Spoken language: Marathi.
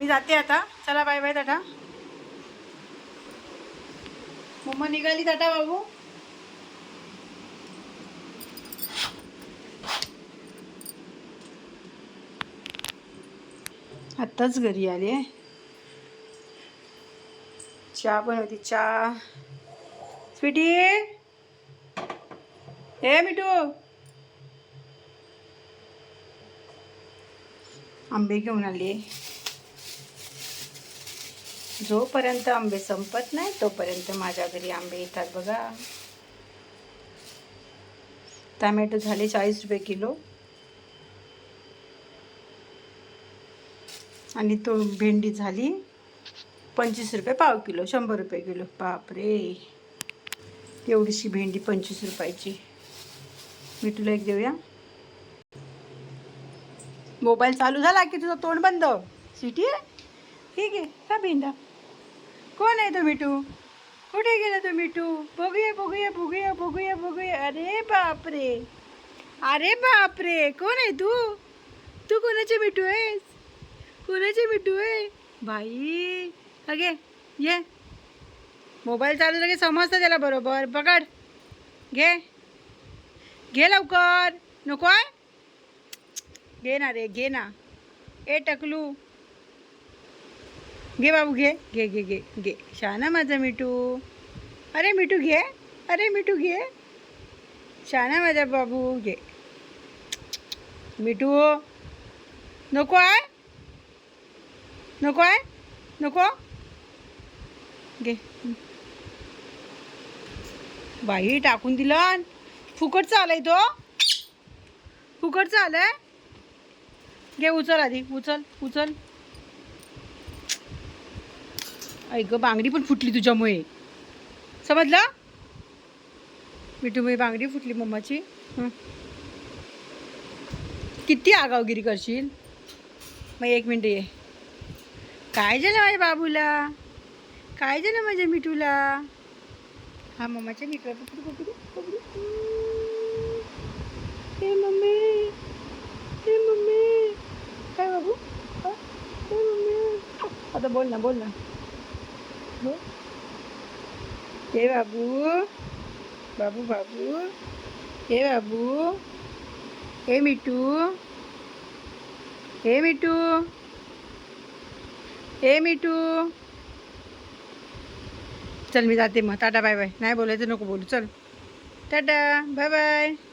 मी जाते आता. चला बाय बाय टाटा. मम्मा निघाली टाटा बाबू. आत्ताच घरी आली आहे. चहा पण होती चहा. स्वीटी. हे मिठू. आंबे घेऊन आली जोपर्यंत आंबे संपत नाही तोपर्यंत माझ्या घरी आंबे येतात बघा. टमॅटो झाले चाळीस रुपये किलो. आणि तो भेंडी झाली पंचवीस रुपये पाव किलो शंभर रुपये किलो. बापरे! एवढीशी भेंडी पंचवीस रुपयाची. मी तुला एक देऊया. मोबाईल चालू झाला की तुझं तोंड बंद? सिटी आहे ठीक आहे का भेंडा. कोण आहे तो मिठू? कुठे गेला तो मिठू? बघूया बघूया बघूया बघूया बघूया. अरे बापरे. अरे बापरे. कोण आहे तू? तू कोणाचे मिठू आहेस? कोणाचे मिठू आहे? बाई. अगे ये. मोबाईल चालू लगे समजतं त्याला बरोबर. पकड. घे. घे लवकर. नको आहे घे ना रे घे ना. ए टकलू. घे बाबू घे. घे घे घे घे. शहाणा माझा मिठू. अरे मिठू घे. अरे मिठू घे. शहाणा माझा बाबू घे. मिठू. नको आहे? नको आहे? नको? घे. बाई टाकून दिलं. फुकटचा आलाय तो. फुकटचा आलाय घे उचल आधी. उचल उचल. ऐक बांगडी पण फुटली तुझ्यामुळे. समजलं? मिठूमुळे बांगडी फुटली मम्माची. किती आगावगिरी करशील? मग एक मिनटं ये. काय झालं माझ्या बाबूला? काय झालं माझ्या मिठूला? हा मम्माच्या मिठूला पकडू पकडू पकडू हे मम्मी हे मम्मी. काय बाबू? हे मम्मी. आता बोल ना बोल ना. हे बाबू. बाबू बाबू. हे बाबू. हे मिठू हे मिठू हे मिठू चल मी जाते मग. Tata bye bye. नाही बोलायचं नको बोलू. चल. Tata bye bye.